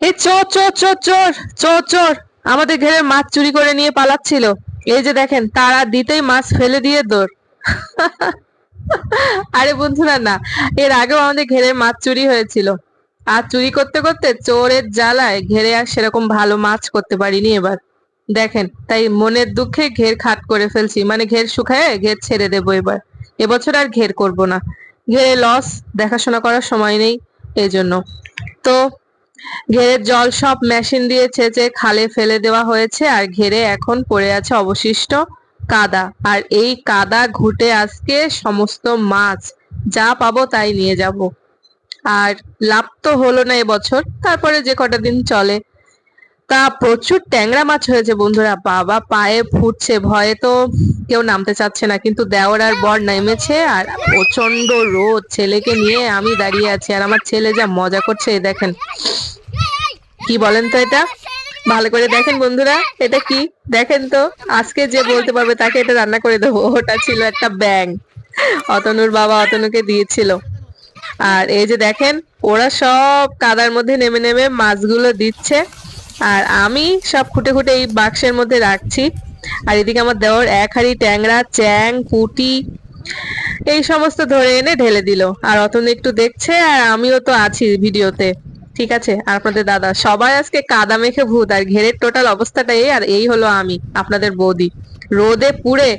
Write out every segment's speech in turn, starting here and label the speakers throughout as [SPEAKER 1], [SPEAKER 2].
[SPEAKER 1] এই চোর চোর চোর চোর চোর চোর। আমাদের ঘেরে মাছ চুরি করে নিয়ে পালাচ্ছিল। এই যে দেখেন, তারা দিতেই মাছ ফেলে দিয়ে দৌড়। আরে বন্ধুরা, না, এর আগেও আমাদের ঘেরে মাছ চুরি হয়েছিল। আর চুরি করতে করতে চোরের জ্বালায় ঘেরে আর সেরকম ভালো মাছ করতে পারিনি এবার। দেখেন, তাই মনের দুঃখে ঘের খাট করে ফেলছি। মানে ঘের শুকায়, ঘের ছেড়ে দেবো এবার। এবছর আর ঘের করব না। ঘেরে লস দেখাশোনা করার সময় নেই এই জন্য তো ঘেরের জল সব মেশিন দিয়ে ছেঁচে খালে ফেলে দেওয়া হয়েছে আর ঘেরে এখন পড়ে আছে অবশিষ্ট কাদা। আর এই কাদা ঘুটে আজকে সমস্ত মাছ, যা পাবো তাই নিয়ে যাব। আর লাভ তো হলো না এবছর, তারপরে যে কটা দিন চলে। তা প্রচুর ট্যাংরা মাছ হয়েছে বন্ধুরা, বাবা পায়ে ফুটছে, ভয়ে তো কেউ নামতে চাচ্ছে না, কিন্তু দেওর আর বর নেমেছে আর প্রচণ্ড রোদ। ছেলেকে নিয়ে আমি দাঁড়িয়ে আছি আর আমার ছেলে যা মজা করছে, এই দেখেন। কি বলেন তো এটা? ভালো করে দেখেন বন্ধুরা, এটা কি? দেখেন তো, আজকে যে বলতে পারবে তাকে এটা রান্না করে দেবো। ওটা ছিল একটা ব্যাং অতনুর বাবা অতনুকে দিয়েছিল। আর এই যে দেখেন, ওরা সব কাদার মধ্যে নেমে নেমে মাছগুলো দিচ্ছে। আর আমি সব খুঁটে খুঁটে এই বাক্সের মধ্যে রাখছি। আর এদিকে আমার দেওয়ার এক হাড়ি ট্যাংরা, চ্যাং, পুটি, এই সমস্ত ধরে এনে ঢেলে দিল। আর অতনু একটু দেখছে, আর আমিও তো আছি ভিডিওতে। ঠিক আছে, আর আপনাদের দাদা, সবাই আজকে কাদা মেখে ভূত, আর ঘেরের টোটাল অবস্থাটা এই, আর এই হলো আমি, আপনাদের বৌদি। রোদে পুড়ে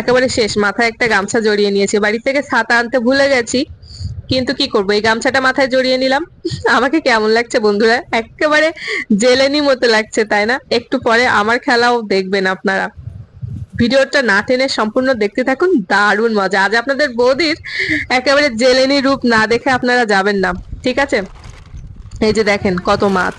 [SPEAKER 1] একেবারে শেষ, মাথায় একটা গামছা জড়িয়ে নিয়েছি। বাড়ি থেকে ছাতা আনতে ভুলে গেছি, কিন্তু কি করব, এই গামছাটা মাথায় জড়িয়ে নিলাম। আমাকে কেমন লাগছে বন্ধুরা? একেবারে জেলেনি মতো লাগছে, তাই না? একটু পরে আমার খেলাও দেখবেন আপনারা। ভিডিওটা না টেনে সম্পূর্ণ দেখতে থাকুন, দারুণ মজা। আজ আপনাদের বৌদির একেবারে জেলেনি রূপ না দেখে আপনারা যাবেন না, ঠিক আছে? এই যে দেখেন কত মাছ।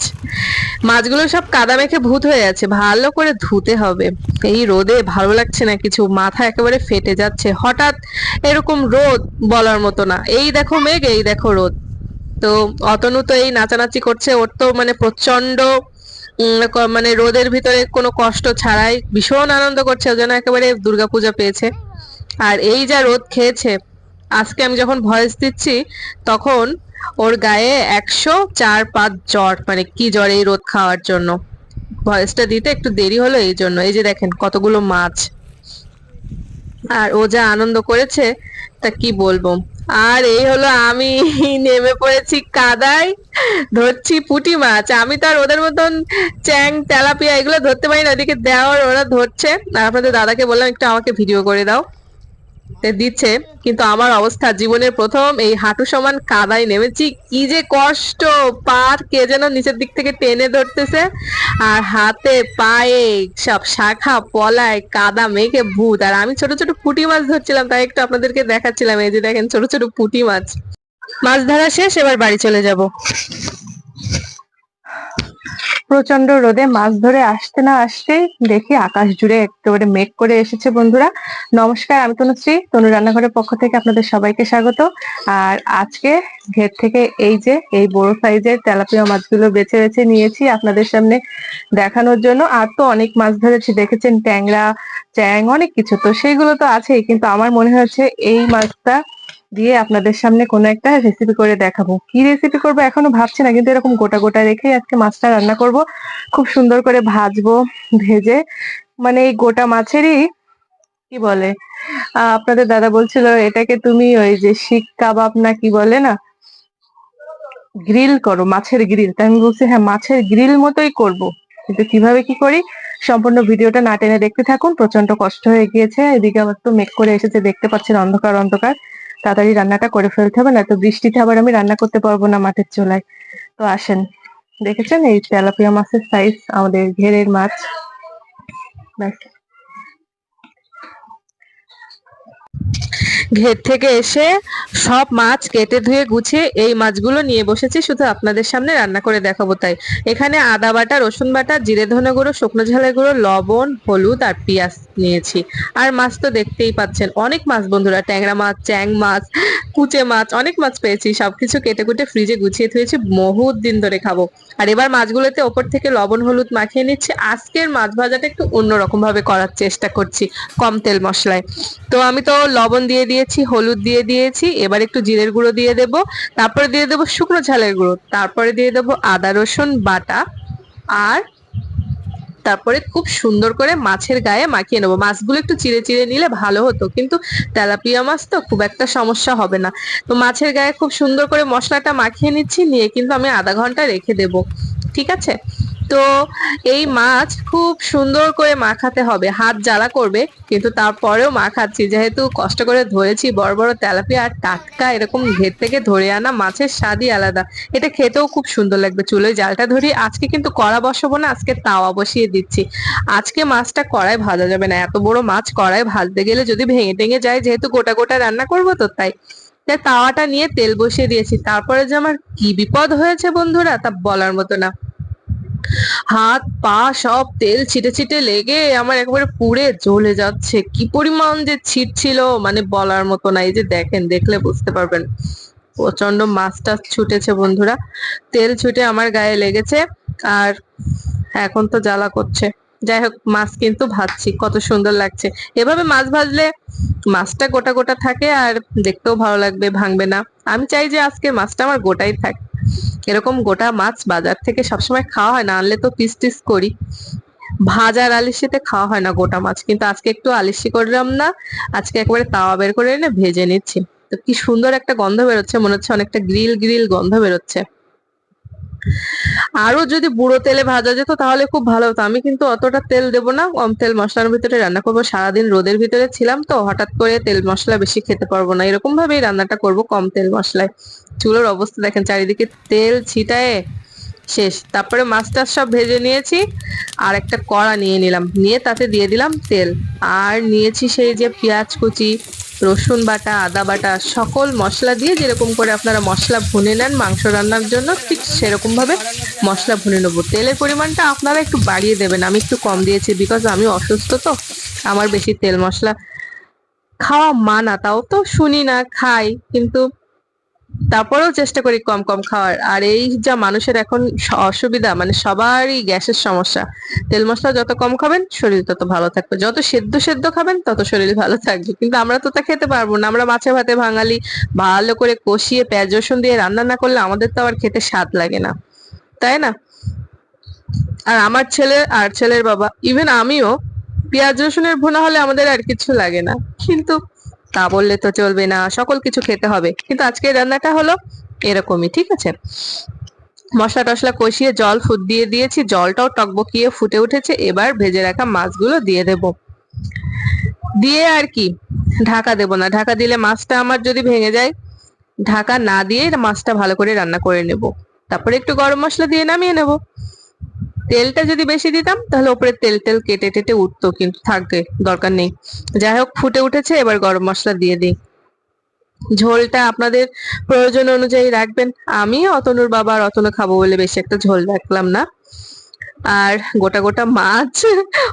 [SPEAKER 1] মাছগুলো সব কাদা মেখে ভূত হয়ে আছে, ভালো করে ধুতে হবে। এই রোদে ভালো লাগছে না কিছু, মাথা একেবারে ফেটে যাচ্ছে। হঠাৎ এরকম রোদ বলার মতো না। এই দেখো মেঘ, এই দেখো রোদ। তো অতনু তো এই নাচানাচি করছে, ওর তো মানে প্রচণ্ড মানে রোদের ভিতরে কোনো কষ্ট ছাড়াই ভীষণ আনন্দ করছে যেন একেবারে দুর্গাপূজা পেয়েছে। আর এই যা রোদ খেয়েছে, আজকে আমি যখন ভয়েস দিচ্ছি, তখন ওর গায়ে একশো চার পাঁচ জ্বর মানে কি জ্বর এই রোদ খাওয়ার জন্য। ভয়েসটা দিতে একটু দেরি হলো এই জন্য। এই যে দেখেন কতগুলো মাছ। আর ও যা আনন্দ করেছে, তা কি বলব? আর এই হলো আমি নেমে পড়েছি কাদায়, ধরছি পুঁটি মাছ। আমি তো আর ওদের মতন চ্যাং, তেলাপিয়া এগুলো ধরতে পারি না। ওদিকে দেওয়ার ওরা ধরছে। আর আপনাদের দাদাকে বললাম, একটু আমাকে ভিডিও করে দাও। দিচ্ছে। কিন্তু আমার অবস্থা, জীবনের প্রথম এই হাঁটু সমান কাদায় নেমেছি। কি যে কষ্ট, পার কে যেন নিচের দিক থেকে টেনে ধরতেছে। আর হাতে পায়ে সব শাখা, পলায় কাদা মেঘে ভূত। আর আমি ছোট ছোট পুঁটি মাছ ধরছিলাম, তাই একটু আপনাদেরকে দেখাচ্ছিলাম। এই যে দেখেন, ছোট ছোট পুঁটি মাছ। মাছ ধরা শেষ, এবার বাড়ি চলে যাব। প্রচণ্ড রোদে মাছ ধরে আসতে না আসতেই দেখি আকাশ জুড়ে একেবারে মেঘ করে এসেছে বন্ধুরা। নমস্কার, আমি তনুশ্রী, তনু রান্নাঘরের পক্ষ থেকে আপনাদের সবাইকে স্বাগত। আর আজকে ঘের থেকে এই যে, এই বড় সাইজের তেলাপিয়া মাছগুলো বেছে বেছে নিয়েছি আপনাদের সামনে দেখানোর জন্য। আর তো অনেক মাছ ধরেছি, দেখেছেন ট্যাংরা, চ্যাং, অনেক কিছু। তো সেইগুলো তো আছেই, কিন্তু আমার মনে হচ্ছে এই মাছটা দিয়ে আপনাদের সামনে কোনো একটা রেসিপি করে দেখাবো। কি রেসিপি করব এখনও ভাবছি না, কিন্তু এরকম গোটা গোটা রেখেই আজকে মাছটা রান্না করব। খুব সুন্দর করে ভাজবো, ভেজে মানে এই গোটা মাছেরই কি বলে আপনাদের দাদা বলছিল এটাকে তুমি ওই যে শিক কাবাব না কি বলে না, গ্রিল করো, মাছের গ্রিল। তাই আমি বলছি হ্যাঁ মাছের গ্রিল মতোই করব। কিন্তু কীভাবে কি করি, সম্পূর্ণ ভিডিওটা না টেনে দেখতে থাকুন প্রচণ্ড কষ্ট হয়ে গিয়েছে। এদিকে আবার তো মেঘ করে এসেছে, দেখতে পাচ্ছেন অন্ধকার অন্ধকার। তাড়াতাড়ি রান্নাটা করে ফেলতে হবে না তো বৃষ্টিতে আবার আমি রান্না করতে পারব না মাঠের চোলায়। তো আসেন, দেখেছেন এই তেলাপিয়া মাছের সাইজ আমাদের ঘেরের মাছ? ব্যাস। ঘের থেকে এসে সব মাছ কেটে ধুয়ে গুছিয়ে এই মাছগুলো নিয়ে বসেছি, শুধু আপনাদের সামনে রান্না করে দেখাবো তাই। এখানে আদা বাটা, রসুন বাটা, জিরে ধনে গুঁড়ো, শুকনো ঝালের গুঁড়ো, লবণ, হলুদ আর পেঁয়াজ নিয়েছি। আর মাছ তো দেখতেই পাচ্ছেন, অনেক মাছ বন্ধুরা, ট্যাংরা মাছ, চ্যাং মাছ, কুচে মাছ, অনেক মাছ পেয়েছি। সবকিছু কেটে কুটে ফ্রিজে গুছিয়ে থুয়েছি বহুত দিন ধরে খাব। আর এবার মাছগুলোতে ওপর থেকে লবণ, হলুদ মাখিয়ে নিচ্ছি। আজকের মাছ ভাজাটা একটু অন্যরকম ভাবে করার চেষ্টা করছি, কম তেল মশলায়। তো আমি তো লবণ দিয়ে দিয়ে দিয়েছি, হলুদ দিয়ে দিয়েছি, এবার একটু জিরের গুঁড়ো দিয়ে দেব, তারপরে দিয়ে দেবো শুকনো ঝালের গুঁড়ো, তারপরে দিয়ে দেবো আদা, রসুন, বাটা, আর তারপরে খুব সুন্দর করে মাছের গায়ে মাখিয়ে নেব। মাছগুলো একটু চিড়ে চিড়ে নিলে ভালো হতো, কিন্তু তেলাপিয়া মাছ তো খুব একটা সমস্যা হবে না। তো মাছের গায়ে খুব সুন্দর করে মশলাটা মাখিয়ে নিচ্ছি, নিয়ে কিন্তু আমি আধা ঘণ্টা রেখে দেব। ঠিক আছে? তো এই মাছ খুব সুন্দর করে মাখাতে হবে। হাত জ্বালা করবে, কিন্তু তারপরেও মাখাচ্ছি। যেহেতু কষ্ট করে ধরেছি, বড় বড় তেলাপিয়া আর টাটকা এরকম ঘের থেকে ধরে আনা মাছের স্বাদই আলাদা। এটা খেতেও খুব সুন্দর লাগবে। চুলোয় জালটা ধরি, আজকে কিন্তু কড়া বসাবো না, আজকে তাওয়া বসিয়ে দিচ্ছি। আজকে মাছটা কড়ায় ভাজা যাবে না। এত বড় মাছ কড়ায় ভাজতে গেলে যদি ভেঙে টেঙে যায়, যেহেতু গোটা গোটা রান্না করব তো তাই। তাই তাওয়াটা নিয়ে তেল বসিয়ে দিয়েছি। তারপরে যে আমার কি বিপদ হয়েছে বন্ধুরা, তা বলার মতো না। হাত, পা সব তেল ছিটে ছিটে লেগে আমার একবারে পুড়ে জ্বলে যাচ্ছে। কি পরিমাণ যে ছিট ছিল মানে বলার মতো না। এই যে দেখেন, দেখলে বুঝতে পারবেন। প্রচণ্ড মাছটা ছুটেছে বন্ধুরা। তেল ছুটে আমার গায়ে লেগেছে আর এখন তো জ্বালা করছে। যাই হোক, মাছ কিন্তু ভাজছি, কত সুন্দর লাগছে। এভাবে মাছ ভাজলে মাছটা গোটা গোটা থাকে আর দেখতেও ভালো লাগবে, ভাঙবে না। আমি চাই যে আজকে মাছটা আমার গোটাই থাক এরকম গোটা মাছ বাজার থেকে সবসময় খাওয়া হয় না, আনলে তো পিস টিস করি। ভাজার আলিশিতে খাওয়া হয় না গোটা মাছ, কিন্তু আজকে একটু আলিশি করলাম না, আজকে একবারে তাওয়া বের করে এনে ভেজে নিচ্ছি। তো কি সুন্দর একটা গন্ধ বেরোচ্ছে, মনে হচ্ছে অনেকটা গ্রিল গ্রিল গন্ধ বেরোচ্ছে। আরও যদি বুড়ো তেলে ভাজা যেত তাহলে খুব ভালো হতো। আমি কিন্তু অতটা তেল দেব না, কম তেল মশলার ভিতরে রান্না করব। সারাদিন রোদের ভিতরে ছিলাম তো, হঠাৎ করে তেল মশলা বেশি খেতে পারব না। এরকম ভাবেই রান্নাটা করব কম তেল মশলায়। চুলোর অবস্থা দেখেন, চারিদিকে তেল ছিটায় শেষ। তারপরে মাছ টাছ সব ভেজে নিয়েছি, আর একটা কড়া নিয়ে নিলাম। নিয়ে তাতে দিয়ে দিলাম তেল। আর নিয়েছি সেই যে পেঁয়াজ কুচি, রসুন বাটা, আদা বাটা, সকল মশলা দিয়ে যেরকম করে আপনারা মশলা ভুনে নেন মাংস রান্নার জন্য, ঠিক সেরকম ভাবে মশলা ভুনে নেব। তেলের পরিমাণটা আপনারা একটু বাড়িয়ে দেবেন। আমি একটু কম দিয়েছি বিকজ আমি অসুস্থ তো, আমার বেশি তেল মশলা খাওয়া মানা, তাও তো শুনি না, খাই। কিন্তু তারপরেও চেষ্টা করি কম কম খাওয়ার। আর এই যা মানুষের এখন অসুবিধা মানে সবারই গ্যাসের সমস্যা। তেল মশলা যত কম খাবেন, শরীর তত ভালো থাকবে। যত সেদ্ধ সেদ্ধ খাবেন, তত শরীর ভালো থাকবে। কিন্তু আমরা তো তা খেতে পারব না। আমরা মাছে ভাতে বাঙালি ভালো করে কষিয়ে পেঁয়াজ, রসুন দিয়ে রান্না না করলে আমাদের তো আবার খেতে স্বাদ লাগে না। তাই না? আর আমার ছেলে, আর ছেলের বাবা ইভেন আমিও পেঁয়াজ, রসুনের ভুনা হলে আমাদের আর কিছু লাগে না। কিন্তু তা বললে তো চলবে না, সকল কিছু খেতে হবে। কিন্তু আজকে রান্নাটা হলো এরকমই, ঠিক আছে? মশলা টশলা কষিয়ে জল ফুট দিয়ে দিয়েছি, জলটাও টকবকিয়ে ফুটে উঠেছে, এবার ভেজে রাখা মাছগুলো দিয়ে দেব। দিয়ে আর কি, ঢাকা দেব না, ঢাকা দিলে মাছটা আমার যদি ভেঙে যায়, ঢাকা না দিয়ে মাছটা ভালো করে রান্না করে নেব। তারপরে একটু গরম মশলা দিয়ে নামিয়ে নেব। তেলটা যদি বেশি দিতাম, তাহলে ওপরে তেল তেল কেটে টেটে উঠতো, কিন্তু থাকবে, দরকার নেই। যাই হোক, ফুটে উঠেছে, এবার গরম মশলা দিয়ে দিই। ঝোলটা আপনাদের প্রয়োজন অনুযায়ী রাখবেন। আমি অতনুর বাবা আর অতনু খাব বলে বেশি একটা ঝোল রাখলাম না। আর গোটা গোটা মাছ।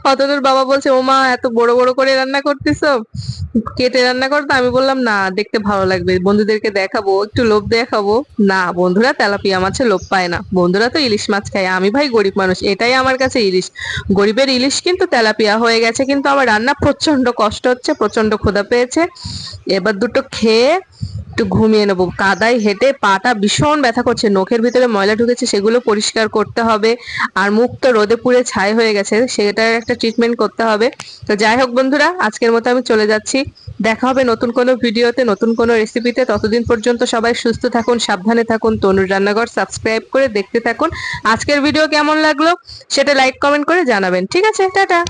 [SPEAKER 1] অতনুর বাবা বলছে ও মা এত বড় বড় করে রান্না করতেছো? কেটে রান্না করতো আমি বললাম, না, দেখতে ভালো লাগবে। বন্ধুদেরকে দেখাবো, একটু লোভ দেখাবো। না, বন্ধুরা, তেলাপিয়া মাছে লোভ পায় না। বন্ধুরা তো ইলিশ মাছ খায়। আমি ভাই গরিব মানুষ, এটাই আমার কাছে ইলিশ। গরিবের ইলিশ কিন্তু তেলাপিয়া হয়ে গেছে, কিন্তু আমার রান্না প্রচণ্ড কষ্ট হচ্ছে প্রচণ্ড ক্ষুধা পেয়েছে। এবার দুটো খেয়ে একটু ঘুমিয়ে নেব। কাদায় হেঁটে পাটা ভীষণ ব্যথা করছে। নখের ভিতরে ময়লা ঢুকেছে, সেগুলো পরিষ্কার করতে হবে। আর মুখ তো রোদে পুড়ে ছাই হয়ে গেছে, সেটার একটা ট্রিটমেন্ট করতে হবে। তো যাই হোক বন্ধুরা, আজকের মতো আমি চলে যাচ্ছি। দেখা হবে নতুন কোনো ভিডিওতে, নতুন কোনো রেসিপিতে ততদিন পর্যন্ত সবাই সুস্থ থাকুন, সাবধানে থাকুন। তনুর রান্নাঘর সাবস্ক্রাইব করে দেখতে থাকুন। আজকের ভিডিও কেমন লাগল, সেটা লাইক কমেন্ট করে জানাবেন। ঠিক আছে, টাটা।